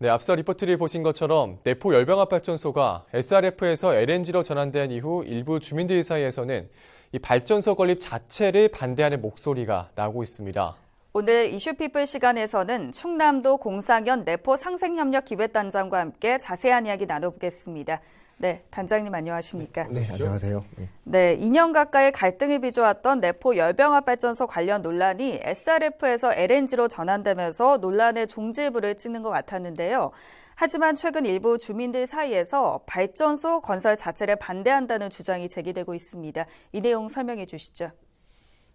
네, 앞서 리포트를 보신 것처럼 내포 열병합 발전소가 SRF에서 LNG로 전환된 이후 일부 주민들 사이에서는 이 발전소 건립 자체를 반대하는 목소리가 나오고 있습니다. 오늘 이슈피플 시간에서는 충남도 공상현 내포 상생협력 기획단장과 함께 자세한 이야기 나눠보겠습니다. 네, 단장님 안녕하십니까? 네, 안녕하세요. 네. 네, 2년 가까이 갈등이 빚어왔던 내포 열병합 발전소 관련 논란이 SRF에서 LNG로 전환되면서 논란의 종지부를 찍는 것 같았는데요. 하지만 최근 일부 주민들 사이에서 발전소 건설 자체를 반대한다는 주장이 제기되고 있습니다. 이 내용 설명해 주시죠.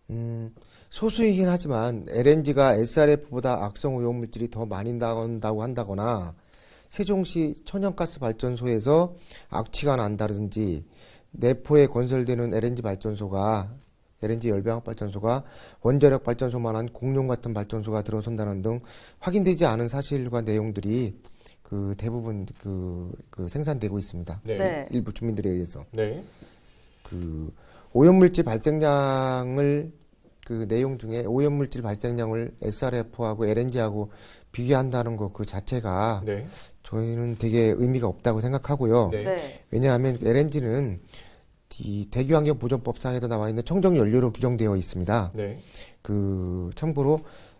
음, 소수이긴 하지만 LNG가 SRF보다 악성 오염물질이 더 많이 나온다고 한다거나 세종시 천연가스 발전소에서 악취가 난다든지 내포에 건설되는 LNG 발전소가 LNG 열병합 발전소가 원자력 발전소만한 공룡 같은 발전소가 들어선다는 등 확인되지 않은 사실과 내용들이 그 대부분 그, 그 생산되고 있습니다. 네. 일부 주민들에 의해서. 네. 그 오염물질 발생량을 그 내용 중에 오염물질 발생량을 SRF하고 LNG하고 비교한다는 것 그 자체가 네. 저희는 되게 의미가 없다고 생각하고요. 네. 네. 왜냐하면 LNG는 이 대기환경보전법상에도 나와 있는 청정 연료로 규정되어 있습니다. 네. 그 참고로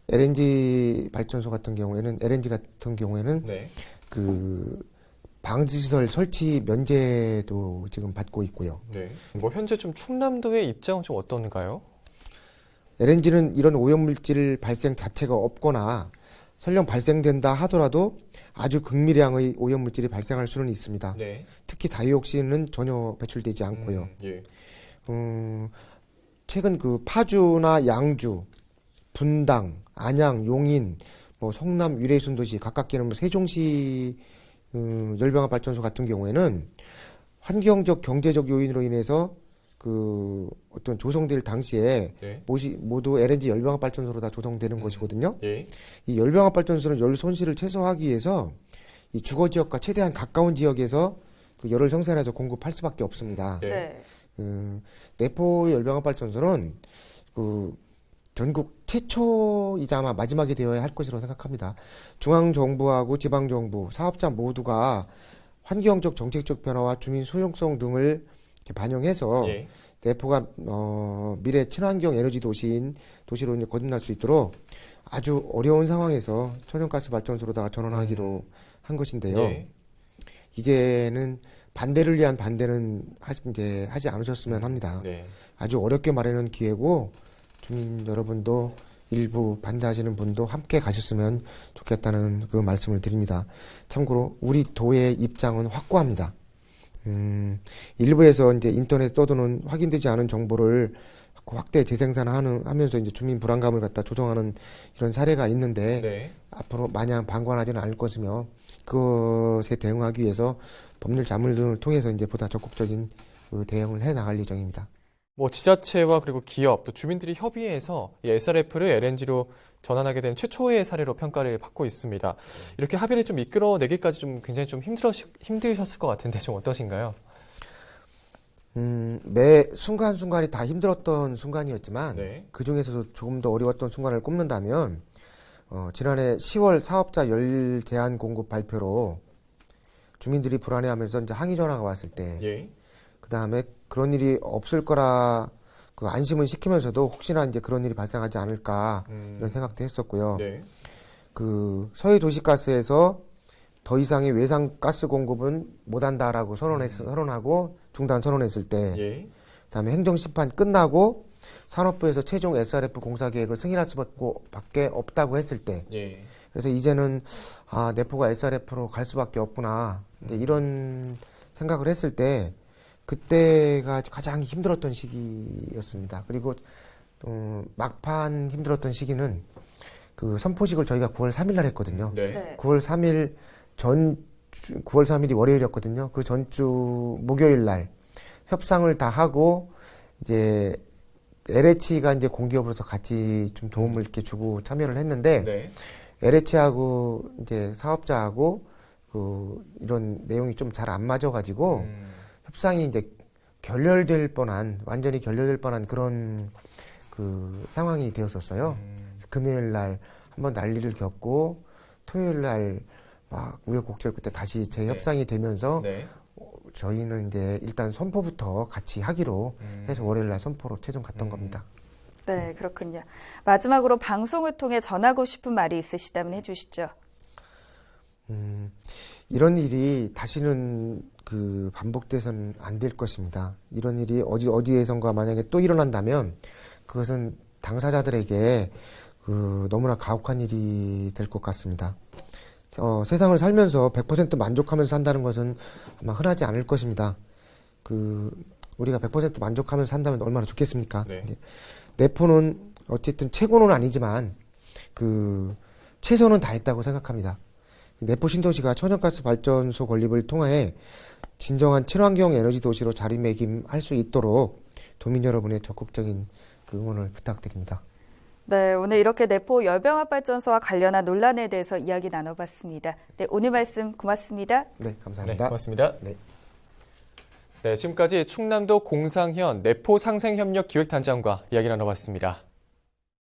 LNG 발전소 같은 경우에는 LNG 같은 경우에는 네. 그 방지시설 설치 면제도 지금 받고 있고요. 네. 뭐 현재 좀 충남도의 입장은 좀 어떤가요? LNG는 이런 오염물질 발생 자체가 없거나 설령 발생된다 하더라도 아주 극미량의 오염물질이 발생할 수는 있습니다. 네. 특히 다이옥신은 전혀 배출되지 않고요. 음, 예. 음, 최근 그 파주나 양주, 분당, 안양, 용인, 뭐 성남, 위례순 도시 가깝게는 뭐 세종시 음, 열병합 발전소 같은 경우에는 환경적 경제적 요인으로 인해서 그 어떤 조성될 당시에 네. 모시, 모두 LNG 열병합 발전소로 다 조성되는 것이거든요. 예. 이 열병합 발전소는 열 손실을 최소화하기 위해서 이 주거 지역과 최대한 가까운 지역에서 그 열을 생산해서 공급할 수밖에 없습니다. 네. 네. 그 내포 열병합 발전소는 그 전국 최초이자 아마 마지막이 되어야 할 것이라고 생각합니다. 중앙 정부하고 지방 정부, 사업자 모두가 환경적 정책적 변화와 주민 소용성 등을 반영해서 예. 내포가 어, 미래 친환경 에너지 도시인 도시로 이제 거듭날 수 있도록 아주 어려운 상황에서 천연가스 발전소로다가 전환하기로 한 것인데요. 예. 이제는 반대를 위한 반대는 하지, 이제 하지 않으셨으면 합니다. 네. 아주 어렵게 마련한 기회고 주민 여러분도 일부 반대하시는 분도 함께 가셨으면 좋겠다는 그 말씀을 드립니다. 참고로 우리 도의 입장은 확고합니다. 음, 일부에서 이제 인터넷 떠도는 확인되지 않은 정보를 확대 재생산하는 하면서 이제 주민 불안감을 갖다 조성하는 이런 사례가 있는데 네. 앞으로 마냥 방관하지는 않을 것이며 그것에 대응하기 위해서 법률 자문 등을 통해서 이제 보다 적극적인 그 대응을 해 나갈 예정입니다. 뭐 지자체와 그리고 기업 또 주민들이 협의해서 이 SRF를 LNG로 전환하게 된 최초의 사례로 평가를 받고 있습니다. 이렇게 합의를 좀 이끌어내기까지 좀 굉장히 좀 힘들어 힘드셨을 것 같은데 좀 어떠신가요? 음, 매 순간순간이 다 힘들었던 순간이었지만 네. 그 중에서도 조금 더 어려웠던 순간을 꼽는다면 어, 지난해 10월 사업자 열 제한 공급 발표로 주민들이 불안해하면서 이제 항의 전화가 왔을 때 예. 그 다음에 그런 일이 없을 거라 그 안심을 시키면서도 혹시나 이제 그런 일이 발생하지 않을까 음, 이런 생각도 했었고요. 네. 그 서해 도시가스에서 더 이상의 외상 가스 공급은 못한다라고 선언했 선언하고 중단 선언했을 때, 예. 그다음에 행정 심판 끝나고 산업부에서 최종 SRF 공사 계획을 승인할 수밖에 없다고 했을 때, 예. 그래서 이제는 아 내포가 SRF로 갈 수밖에 없구나 이제 이런 생각을 했을 때 그때가 가장 힘들었던 시기였습니다. 그리고 어, 막판 힘들었던 시기는 그 선포식을 저희가 9월 3일 날 했거든요. 네. 네. 9월 3일 전 주- 9월 3일이 월요일이었거든요. 그 전주 목요일 날 협상을 다 하고 이제 LH가 이제 공기업으로서 같이 좀 도움을 이렇게 주고 참여를 했는데 네. LH하고 이제 사업자하고 그 이런 내용이 좀 잘 안 맞아가지고 음, 협상이 이제 결렬될 뻔한 완전히 결렬될 뻔한 그런 그 상황이 되었었어요. 음, 금요일 날 한번 난리를 겪고 토요일 날 막 우여곡절 끝에 다시 네. 재협상이 되면서 네. 저희는 이제 일단 선포부터 같이 하기로 음. 해서 월요일 날 선포로 최종 갔던 음. 겁니다. 네, 그렇군요. 마지막으로 방송을 통해 전하고 싶은 말이 있으시다면 해주시죠. 음, 이런 일이 다시는 그 반복돼서는 안 될 것입니다. 이런 일이 어디 어디에선가 만약에 또 일어난다면 그것은 당사자들에게 그 너무나 가혹한 일이 될 것 같습니다. 어, 세상을 살면서 100% 만족하면서 산다는 것은 아마 흔하지 않을 것입니다. 그 우리가 100% 만족하면서 산다면 얼마나 좋겠습니까? 네. 이제 내포는 어쨌든 최고는 아니지만 그 최선은 다했다고 생각합니다. 내포 신도시가 천연가스 발전소 건립을 통해 진정한 친환경 에너지 도시로 자리매김할 수 있도록 도민 여러분의 적극적인 그 응원을 부탁드립니다. 네, 오늘 이렇게 내포 열병합 발전소와 관련한 논란에 대해서 이야기 나눠봤습니다. 네, 오늘 말씀 고맙습니다. 네, 네, 감사합니다. 고맙습니다. 네. 네, 지금까지 충남도 공상현 내포 상생협력 기획단장과 이야기 나눠봤습니다.